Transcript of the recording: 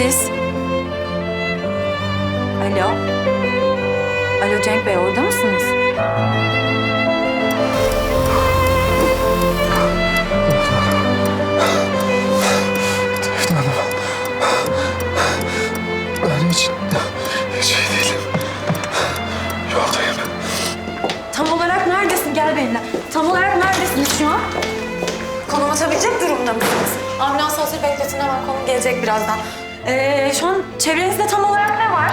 Siz? Alo? Alo Cenk Bey orada mısınız? Defne Hanım. Ben hiç, hiç iyi değilim. Yoldayım. Tam olarak neredesin? Gel benimle. Tam olarak neredesiniz şu an? Konum atabilecek durumda mısınız? Ambulans hazır bekletin hemen konum gelecek birazdan. Ee, şu an çevrenizde tam olarak ne var?